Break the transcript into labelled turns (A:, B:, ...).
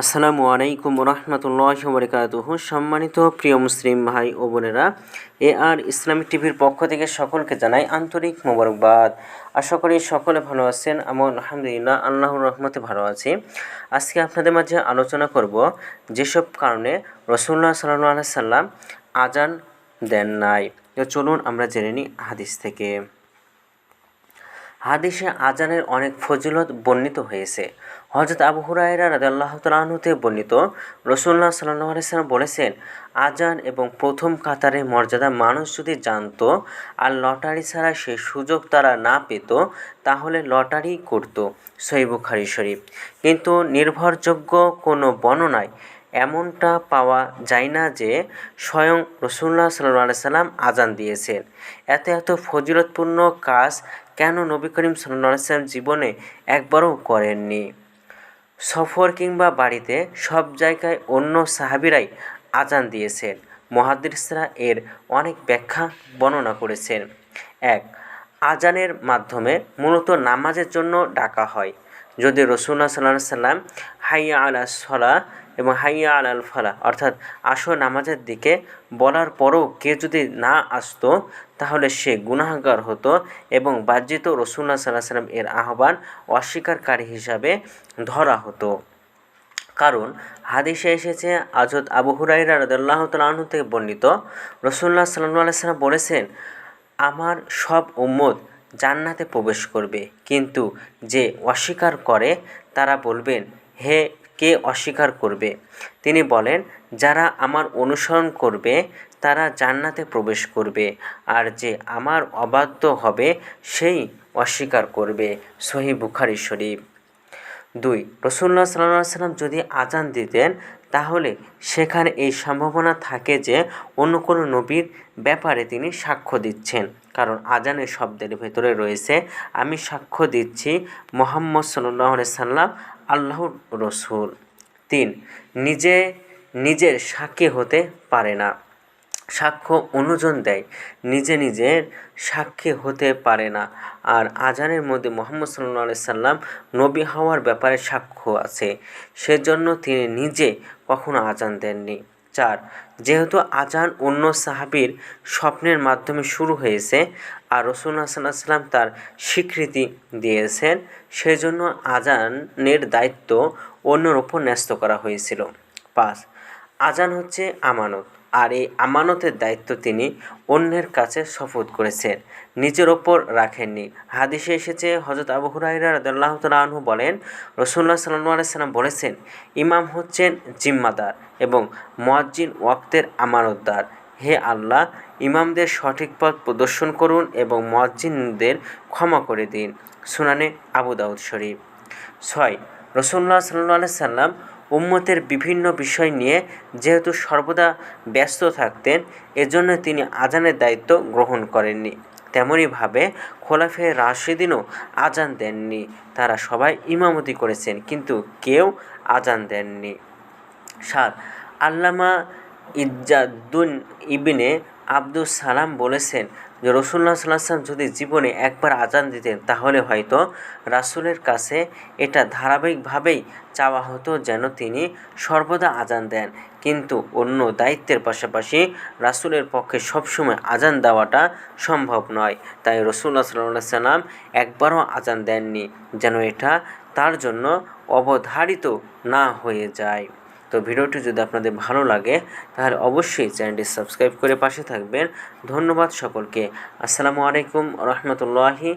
A: আসসালামু আলাইকুম রহমতুল্লাহ বরকাতুহ সম্মানিত প্রিয় মুসলিম ভাই ও বোনেরা, এ আর ইসলামিক টিভির পক্ষ থেকে সকলকে জানাই আন্তরিক মোবারকবাদ। আশা করি সকলে ভালো আছেন আমার আলহামদুলিল্লাহ, আল্লাহর রহমতে ভালো আছি। আজকে আপনাদের মাঝে আলোচনা করব যেসব কারণে রসুল্লাহ সাল্লাহ সাল্লাম আজান দেন নাই। তো চলুন আমরা জেনে নিই হাদিস থেকে। হাদিসে আজানের অনেক ফজিলত বর্ণিত হয়েছে। হজরত আবু হুরায়রা রাদাল্লাহ তালাহতে বর্ণিত। রসুল্লাহ সাল্লাহ আলাইসাল্লাম বলেছেন, আজান এবং প্রথম কাতারের মর্যাদা মানুষ যদি জানতো আর লটারি ছাড়া সে সুযোগ তারা না পেত, তাহলে লটারি করত সৈবুখারি শরীফ। কিন্তু নির্ভরযোগ্য কোনো বর্ণনায় এমনটা পাওয়া যায় না যে স্বয়ং রসুল্লাহ সাল্লাহ সাল্লাম আজান দিয়েছেন। এত এত ফজিলতপূর্ণ কাজ কেন নবী করিম সাল্লাম জীবনে একবারও করেননি? সফর কিংবা বাড়িতে সব জায়গায় অন্য সাহাবিরাই আজান দিয়েছেন। মহাদিসরা এর অনেক ব্যাখ্যা বর্ণনা করেছেন। এক আজানের মাধ্যমে মূলত নামাজের জন্য ডাকা হয়। যদি রসুল্লাহ সাল্লাহ সাল্লাম হাইয়া আলা সলা এবং হাইয়া আল আল ফালা অর্থাৎ আসো নামাজের দিকে বলার পরও কেউ যদি না আসতো, তাহলে সে গুনাহগার হতো এবং বাহ্যিত রসুল্লাহ সাল্লাহ সাল্লাম এর আহ্বান অস্বীকারী হিসাবে ধরা হতো। কারণ হাদিসে এসেছে আজত আবু হুরাইরা রদাল্লাহ তালু থেকে বর্ণিত, রসুল্লাহ সাল্লাহ সাল্লাম বলেছেন, আমার সব উম্মত জান্নাতে প্রবেশ করবে, কিন্তু যে অস্বীকার করে, তারা বলবেন, হে কে অস্বীকার করবে? তিনি বলেন, যারা আমার অনুসরণ করবে, তারা জান্নাতে প্রবেশ করবে, আর যে আমার অবাধ্য হবে, সেই অস্বীকার করবে। সহি বুখারি শরীফ। দুই রসুল্লাহ সাল্লাহ সাল্লাম যদি আজান দিতেন, তাহলে সেখানে এই সম্ভাবনা থাকে যে, অন্য কোনো নবীর ব্যাপারে তিনি সাক্ষ্য দিচ্ছেন। কারণ আজানের শব্দের ভেতরে রয়েছে, আমি সাক্ষ্য দিচ্ছি মোহাম্মদ সাল্লাহ সাল্লাম আল্লাহর রসুল। তিন, নিজে নিজের সাক্ষী হতে পারে না। সাক্ষ্য অনুজন দেয়, নিজে নিজের সাক্ষী হতে পারে না। আর আজানের মধ্যে মোহাম্মদ সাল্লা সাল্লাম নবী হওয়ার ব্যাপারে সাক্ষ্য আছে। সেজন্য তিনি নিজে কখনো আজান দেননি। চার। যেহেতু আজান অন্য সাহাবির স্বপ্নের মাধ্যমে শুরু হয়েছে আর রসুল্লাহ সাল্লাহ সাল্লাম তার স্বীকৃতি দিয়েছেন, সেজন্য আজানের দায়িত্ব অন্যর ওপর ন্যস্ত করা হয়েছিল। পাঁচ। আজান হচ্ছে আমানত, আর এই আমানতের দায়িত্ব তিনি অন্যের কাছে শপথ করেছেন, নিজের ওপর রাখেননি। হাদিসে এসেছে হজরত আবু হুরাইরা রদাল্লাহ তালহু বলেন রসুল্লাহ সাল্লাহ সাল্লাম বলেছেন, ইমাম হচ্ছেন জিম্মাদার এবং মোয়াজ্জিন ওয়াক্তের আমানতদার। হে আল্লাহ, ইমামদের সঠিক পথ প্রদর্শন করুন এবং মোয়াজ্জিনদের ক্ষমা করে দিন। সুনানে আবু দাউদ শরীফ। ছয় রসুল্লাহ সাল্লাহ সাল্লাম উম্মতের বিভিন্ন বিষয় নিয়ে যেহেতু সর্বদা ব্যস্ত থাকতেন, এজন্য তিনি আজানের দায়িত্ব গ্রহণ করেননি। তেমনইভাবে খোলাফে রাশিদিনও আজান দেননি। তারা সবাই ইমামতি করেছেন, কিন্তু কেউ আজান দেননি। সাত, আল্লামা ইজ্জাদুন ইবিনে আব্দুল সালাম বলেছেন যে রসুল্লাহ সাল্লাম যদি জীবনে একবার আজান দিতেন, তাহলে হয়তো রাসুলের কাছে এটা ধারাবাহিকভাবেই চাওয়া হতো যেন তিনি সর্বদা আজান দেন। কিন্তু অন্য দায়িত্বের পাশাপাশি রাসুলের পক্ষে সবসময় আজান দেওয়াটা সম্ভব নয়। তাই রসুল্লাহ সাল্লাহ সাল্লাম একবারও আজান দেননি, যেন এটা তার জন্য অবধারিত না হয়ে যায়। তো ভিডিওটি যদি আপনাদের ভালো লাগে, তাহলে অবশ্যই চ্যানেলটি সাবস্ক্রাইব করে পাশে থাকবেন। ধন্যবাদ সকলকে। আসসালামু আলাইকুম রহমতুল্লাহি